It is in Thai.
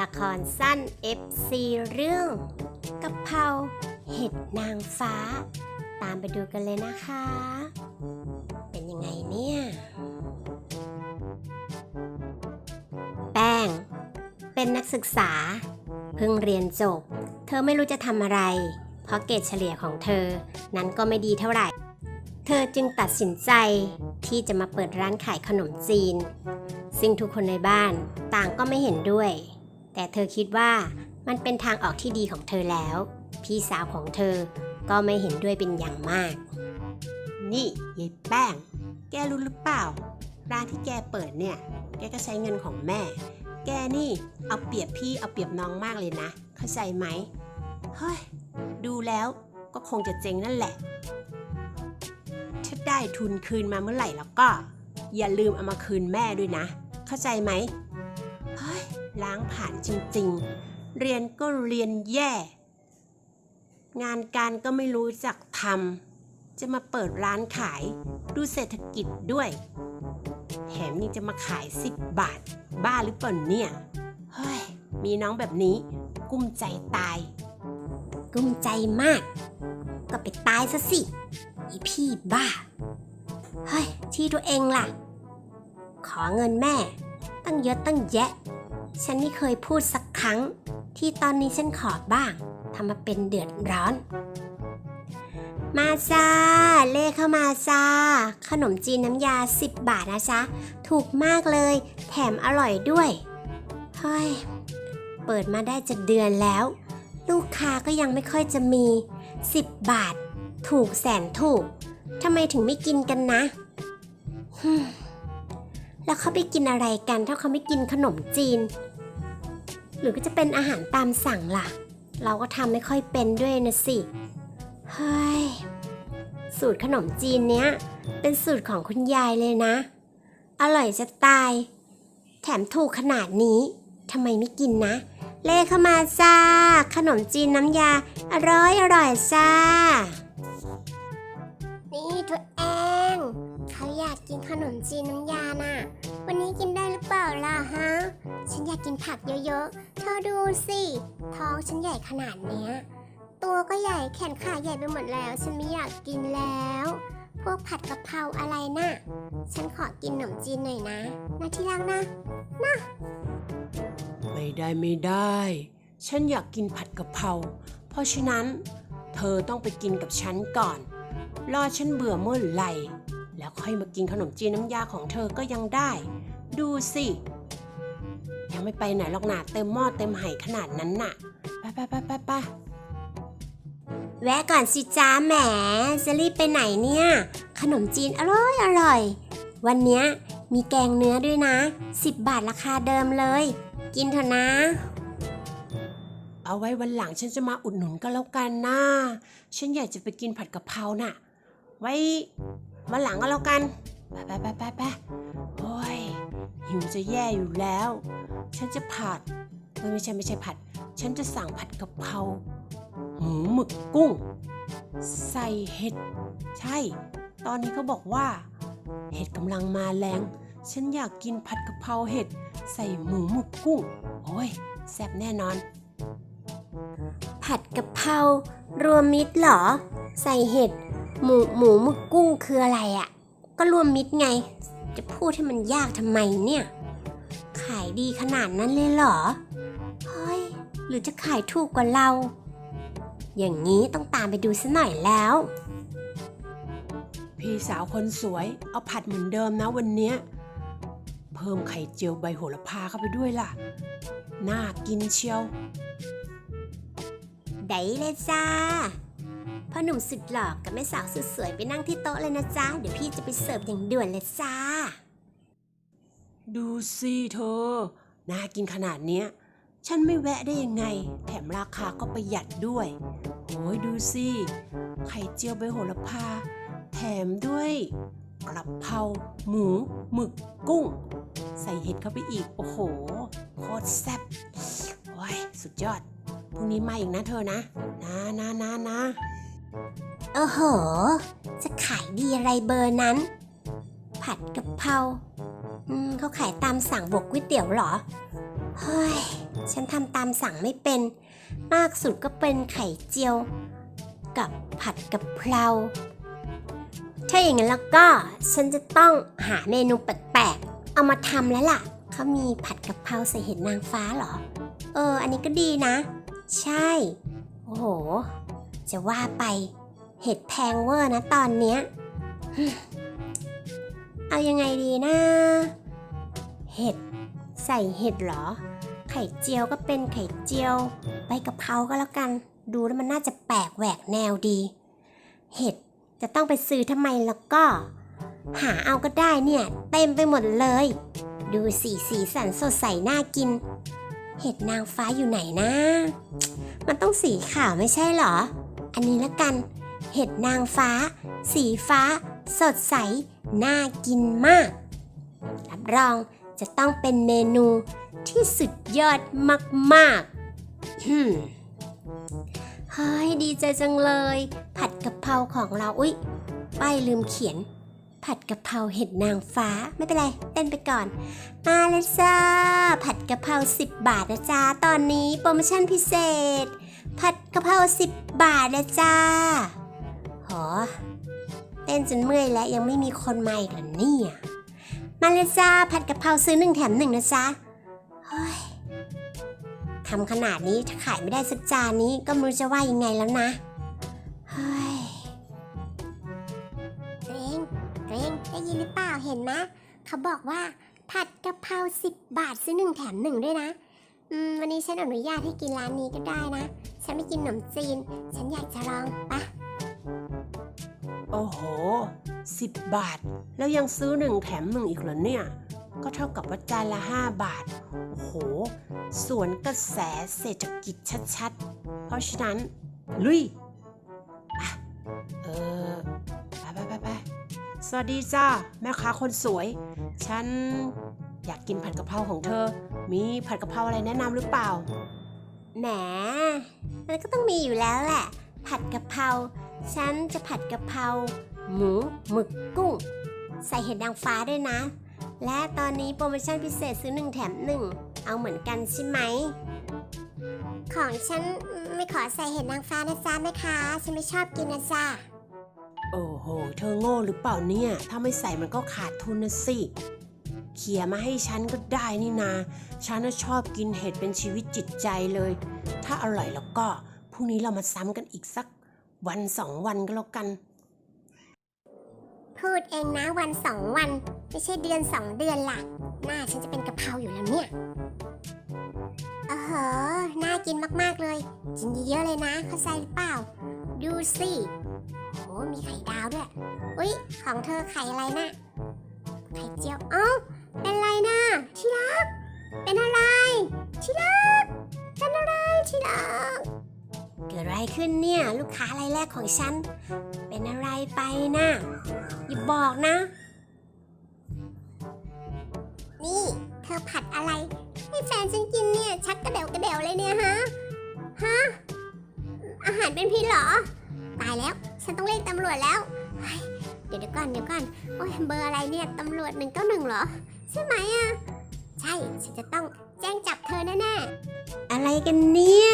ละครสั้น FC เรื่องกะเพราเห็ดนางฟ้า ตามไปดูกันเลยนะคะ เป็นยังไงเนี่ย แป้ง เป็นนักศึกษา เพิ่งเรียนจบ เธอไม่รู้จะทำอะไร เพราะเกรดเฉลี่ยของเธอ นั้นก็ไม่ดีเท่าไหร่ เธอจึงตัดสินใจที่จะมาเปิดร้านขายขนมจีน ซึ่งทุกคนในบ้านต่างก็ไม่เห็นด้วย แต่เธอคิดว่ามันเป็นทางออกที่ดีของเธอแล้ว พี่สาวของเธอก็ไม่เห็นด้วยเป็นอย่างมาก นี่ยายแป้ง แกรู้หรือเปล่า ร้านที่แกเปิดเนี่ย แกก็ใช้เงินของแม่ แกนี่เอาเปรียบพี่เอาเปรียบน้องมากเลยนะ เข้าใจไหม เฮ้ย ดูแล้วก็คงจะเจ๊งนั่นแหละ ถ้าได้ทุนคืนมาเมื่อไหร่แล้วก็ อย่าลืมเอามาคืนแม่ด้วยนะ เข้าใจไหมเฮ้ยล้างผ่านจริงๆ เรียนก็เรียนแย่ งานการก็ไม่รู้จักทำจะมาเปิดร้านขาย ดูเศรษฐกิจด้วยแถมยังจะมาขาย10บาท บ้าหรือเปล่าเนี่ยเฮ้ยมีน้องแบบนี้ กุ้มใจตาย กุ้มใจมาก ก็ไปตายซะสิไอพี่บ้า เฮ้ย ที่ตัวเองล่ะ ขอเงินแม่ ตั้งเยอะตั้งแยะ ฉันไม่เคยพูดสักครั้ง ที่ตอนนี้ฉันขอบ้างทำมาเป็นเดือดร้อน มาจ้าเลขเข้ามาจ้าขนมจีนน้ำยา 10 บาทนะจ๊ะถูกมากเลย แถมอร่อยด้วยเฮ้ยเปิดมาได้จะเดือนแล้ว ลูกค้าก็ยังไม่ค่อยจะมี 10 บาท ถูกแสนถูกทำไมถึงไม่กินกันนะ แล้วเขาไปกินอะไรกันถ้าเขาไม่กินขนมจีน หรือก็จะเป็นอาหารตามสั่งล่ะ เราก็ทำไม่ค่อยเป็นด้วยนะสิ เฮ้ย สูตรขนมจีนเนี้ย เป็นสูตรของคุณยายเลยนะ อร่อยจะตาย แถมถูกขนาดนี้ทำไมไม่กินนะ เลขเข้ามาจ้า ขนมจีนน้ำยา อร่อยอร่อยจ้า นี่ตัวเอง เขาอยากกินขนมจีนน้ำยาน่ะ วันนี้กินได้หรือเปล่าล่ะฮะ ฉันอยากกินผักเยอะๆ เธอดูสิ ท้องฉันใหญ่ขนาดเนี้ย ตัวก็ใหญ่แขนขาใหญ่ไปหมดแล้ว ฉันไม่อยากกินแล้ว พวกผัดกะเพราอะไรน่ะ ฉันขอกินขนมจีนหน่อยนะนะที่รักนะไม่ได้ไม่ได้ ฉันอยากกินผัดกะเพรา เพราะฉะนั้น เธอต้องไปกินกับฉันก่อน รอฉันเบื่อเมื่อไหร่ แล้วค่อยมากินขนมจีนน้ำยาของเธอก็ยังได้ ดูสิ ยังไม่ไปไหนหรอกนะเต็มหม้อเต็มไหขนาดนั้นน่ะ ไปไปไปไปไปแวะก่อนสิจ้าแหมจะรีบไปไหนเนี่ย ขนมจีนอร่อยอร่อย วันเนี้ยมีแกงเนื้อด้วยนะ 10 บาทราคาเดิมเลย กินเถอะนะ เอาไว้วันหลังฉันจะมาอุดหนุนก็แล้วกันนะ ฉันอยากจะไปกินผัดกะเพราน่ะ ไว้ วันหลังก็แล้วกัน ไปไปไปไปไปโอ้ยหิวจะแย่อยู่แล้ว ฉันจะผัดไม่ใช่ไม่ใช่ผัด ฉันจะสั่งผัดกะเพราหมูหมึกกุ้ง ใส่เห็ด ใช่ ตอนนี้เขาบอกว่า เห็ดกำลังมาแรง ฉันอยากกินผัดกะเพราเห็ด ใส่หมูหมึกกุ้ง โอ้ยแซ่บแน่นอน ผัดกะเพรารวมมิตรเหรอ ใส่เห็ด หมูหมูหมึกกุ้งคืออะไรอะ่ะ ก็รวมมิตรไง จะพูดให้มันยากทำไมเนี่ย ขายดีขนาดนั้นเลยเหรอ เฮ้ย หรือจะขายถูกกว่าเรา อย่างนี้ต้องตามไปดูซะหน่อยแล้ว พี่สาวคนสวย เอาผัดเหมือนเดิมนะวันเนี้ย เพิ่มไข่เจียวใบโหระพาเข้าไปด้วยล่ะ น่ากินเชียว ได้เลยจ้า พ่อหนุ่มสุดหล่อกับแม่สาวสุดสวยไปนั่งที่โต๊ะเลยนะจ๊ะ เดี๋ยวพี่จะไปเสิร์ฟอย่างด่วนเลยจ้า ดูสิเธอ น่ากินขนาดเนี้ย ฉันไม่แวะได้ยังไง แถมราคาก็ประหยัดด้วยโอ้ยดูสิ ไข่เจียวใบโหระพา แถมด้วยกระเพราหมูหมึกกุ้ง ใส่เห็ดเข้าไปอีก โอ้โห โคตรแซ่บโอ้ย สุดยอดพรุ่งนี้มาอีกนะเธอนะ นะนะนะนะ โอ้โห จะขายดีอะไรเบอร์นั้น ผัดกะเพราอืมเขาขายตามสั่งบวกก๋วยเตี๋ยวเหรอ เฮ้ย ฉันทำตามสั่งไม่เป็น มากสุดก็เป็นไข่เจียว กับผัดกะเพรา ถ้าอย่างนั้นแล้วก็ ฉันจะต้องหาเมนูแปลกๆ เอามาทำแล้วล่ะ เขามีผัดกะเพราใส่เห็ดนางฟ้าเหรอ เออ อันนี้ก็ดีนะ ใช่ โอ้โห จะว่าไป เห็ดแพงเวอร์นะตอนเนี้ย เอายังไงดีนะ เห็ด ใส่เห็ดเหรอ ไข่เจียวก็เป็นไข่เจียว ใบกะเพราก็แล้วกัน ดูแล้วมันน่าจะแปลกแหวกแนวดี เห็ดจะต้องไปซื้อทำไมแล้วก็ หาเอาก็ได้เนี่ย เต็มไปหมดเลย ดูสีสีสันสดใสน่ากิน เห็ดนางฟ้าอยู่ไหนนะ มันต้องสีขาวไม่ใช่หรอ อันนี้ละกัน เห็ดนางฟ้า สีฟ้า สดใส น่ากินมาก รับรองจะต้องเป็นเมนูที่สุดยอดมากๆฮึมเฮ้ยดีใจจังเลย ผัดกะเพราของเรา อุ๊ยป้ายลืมเขียน ผัดกะเพราเห็ดนางฟ้าไม่เป็นไร เต้นไปก่อน มาเลยจ้า ผัดกะเพรา10 บาทนะจ๊ะตอนนี้โปรโมชั่นพิเศษ กะเพรา10บบาทนะจ้าโหเต้นจนเมื่อยแล้วยังไม่มีคนมาอีกเหรอเนี่ย มาเลยจ้าผัดกะเพราซื้อหนึ่งแถมหนึ่งนะจ๊ะเฮ้ยทำขนาดนี้ถ้าขายไม่ได้สักจานนี้ก็ไม่รู้จะว่ายังไงแล้วนะ เฮ้ยเรงเรงได้ยินหรือเปล่าเห็นไหมเขาบอกว่าผัดกะเพราสิบบาทซื้อหนึ่งแถมหนึ่งด้วยนะ อืมวันนี้ฉันอนุญาตให้กินร้านนี้ก็ได้นะ ฉันไม่กินขนมจีน ฉันอยากจะลองปะโอ้โหสิบบาท แล้วยังซื้อหนึ่งแถมหนึ่งอีกเหรอเนี่ย ก็เท่ากับว่าจานละห้าบาท โอ้โห สวนกระแสเศรษฐกิจชัดๆ เพราะฉะนั้น ลุยอะเออไปไปไปไปสวัสดีจ้า แม่ค้าคนสวย ฉันอยากกินผัดกะเพราของเธอ มีผัดกะเพราอะไรแนะนำหรือเปล่า แหม มันก็ต้องมีอยู่แล้วแหละ ผัดกะเพราฉันจะผัดกะเพราหมูหมึกกุ้ง ใส่เห็ดนางฟ้าด้วยนะ และตอนนี้โปรโมชั่นพิเศษซื้อหนึ่งแถมหนึ่งเอาเหมือนกันใช่ไหม ของฉันไม่ขอใส่เห็ดนางฟ้านะจ๊ะแม่ค้าฉันไม่ชอบกินนะจ๊ะโอ้โห เธอโง่หรือเปล่าเนี่ย ถ้าไม่ใส่มันก็ขาดทุนนะสิ เขี่ยมาให้ฉันก็ได้นี่นา ฉันชอบกินเห็ดเป็นชีวิตจิตใจเลย ถ้าอร่อยแล้วก็พรุ่งนี้เรามาซ้ำกันอีกสักวันสองวันก็แล้วกัน พูดเองนะวันสองวัน ไม่ใช่เดือนสองเดือนล่ะ หน้าฉันจะเป็นกะเพราอยู่แล้วเนี่ยเออเหอน่ากินมากๆเลย กินเยอะๆเลยนะ เข้าใจหรือเปล่า ดูสิโหมีไข่ดาวด้วย อุ๊ย ของเธอไข่อะไรนะไข่เจียว เอ้า เป็นไรนะที่รักเป็นอะไรที่รักเป็นอะไรที่รักเกิดอะไรขึ้นเนี่ยลูกค้ารายแรกของฉัน เป็นอะไรไปนะอย่าบอกนะ นี่เธอผัดอะไรให้แฟนฉันกินเนี่ยชักกระเดวกระเดวเลยเนี่ยฮะฮะอาหารเป็นพิษเหรอตายแล้วฉันต้องเรียกตำรวจแล้วเฮ้ยเดี๋ยวเดี๋ยวก่อนเดี๋ยวก่อนโอ้ยเบอร์อะไรเนี่ยตำรวจหนึ่งเก้าหนึ่งเหรอ ใช่ไหมอะใช่ ฉันจะต้องแจ้งจับเธอแน่ๆ อะไรกันเนี่ย